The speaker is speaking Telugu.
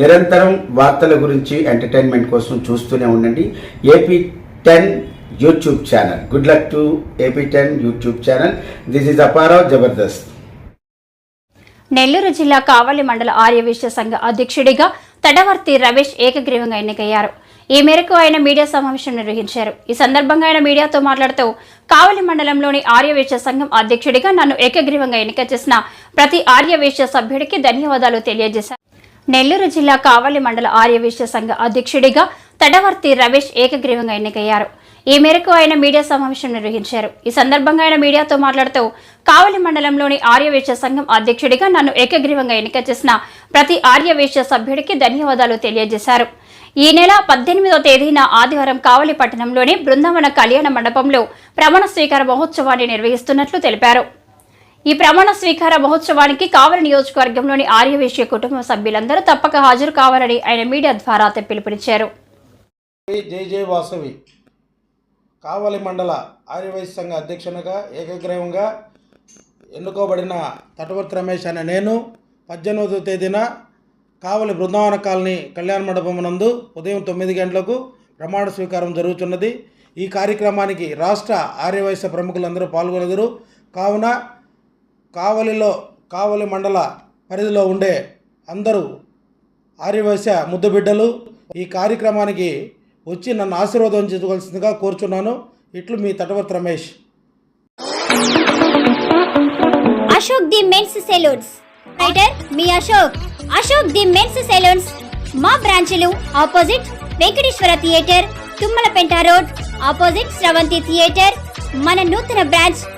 నిరంతరం వార్తల గురించి ఎంటర్టైన్మెంట్ కోసం చూస్తూనే ఉండండి. AP ten YouTube channel good luck to AP ten YouTube channel this is Apparao Jabardasth Nellore జిల్లా కావలి మండల ఆర్యవిశ్య సంఘ అధ్యక్షుడిగా తడవర్తి రమేష్ ఏకగ్రీవంగా ఎన్నికయ్యారు. ఈ మేరకు ఆయన మీడియా సమావేశం నిర్వహించారు. ఈ సందర్భంగా ఆయన మీడియాతో మాట్లాడుతూ కావలి మండలంలోని ఆర్యవేశ్య సంఘం అధ్యక్షుడిగా నన్ను ఏకగ్రీవంగా ఎన్నిక చేసిన ప్రతి ఆర్యవేశ్య సభ్యుడికి ధన్యవాదాలు తెలియజేశారు. నెల్లూరు జిల్లా కావలి మండల ఆర్యవేశ్య సంఘ అధ్యక్షుడిగా తడవర్తి రమేష్ ఏకగ్రీవంగా ఎన్నికయ్యారు. ఈ మేరకు ఆయన మీడియా సమావేశం నిర్వహించారు. ఈ సందర్భంగా ఆయన మీడియాతో మాట్లాడుతూ కావలి మండలంలోని ఆర్యవేశ్య సంఘం అధ్యక్షుడిగా నన్ను ఏకగ్రీవంగా ఎన్నిక చేసిన ప్రతి ఆర్యవేశ్య సభ్యుడికి ధన్యవాదాలు తెలియజేశారు. ఈ నెల పద్దెనిమిదో తేదీన ఆదివారం కావలి పట్టణంలోని బృందావన కళ్యాణ మండపంలో ప్రమాణ స్వీకార మహోత్సవాన్ని నిర్వహిస్తున్నట్లు తెలిపారు. ఈ ప్రమాణ స్వీకార మహోత్సవానికి కావలి నియోజకవర్గంలోని ఆర్యవేశ్య కుటుంబ సభ్యులందరూ తప్పక హాజరు కావాలని ఆయన మీడియా ద్వారా పిలుపునిచ్చారు. జై జై వాసవి కావలి మండల ఆర్యవైశ్య సంఘ అధ్యక్షునిగా ఏకగ్రీవంగా ఎన్నుకోబడిన తటవర్తి రమేష్ అనే నేను పద్దెనిమిదవ తేదీన కావలి బృందావన కాలనీ కళ్యాణ మండపం నందు ఉదయం తొమ్మిది గంటలకు ప్రమాణ స్వీకారం జరుగుతున్నది. ఈ కార్యక్రమానికి రాష్ట్ర ఆర్యవైశ్య ప్రముఖులందరూ పాల్గొనదురు కావున కావలిలో కావలి మండల పరిధిలో ఉండే అందరూ ఆర్యవైశ్య ముద్దుబిడ్డలు ఈ కార్యక్రమానికి వచ్చి నన్ను ఆశీర్వదించవలసిందిగా కోరుచున్నాను. ఇట్లు మీ Tatavarthi Ramesh. Ashok the men's saloons. Writer me Ashok. Ashok the men's saloons. మా బ్రాంచ్లు opposite Venkateswara theatre Tummalapenta road. Opposite Sravanthi theatre. మన నూతన బ్రాంచ్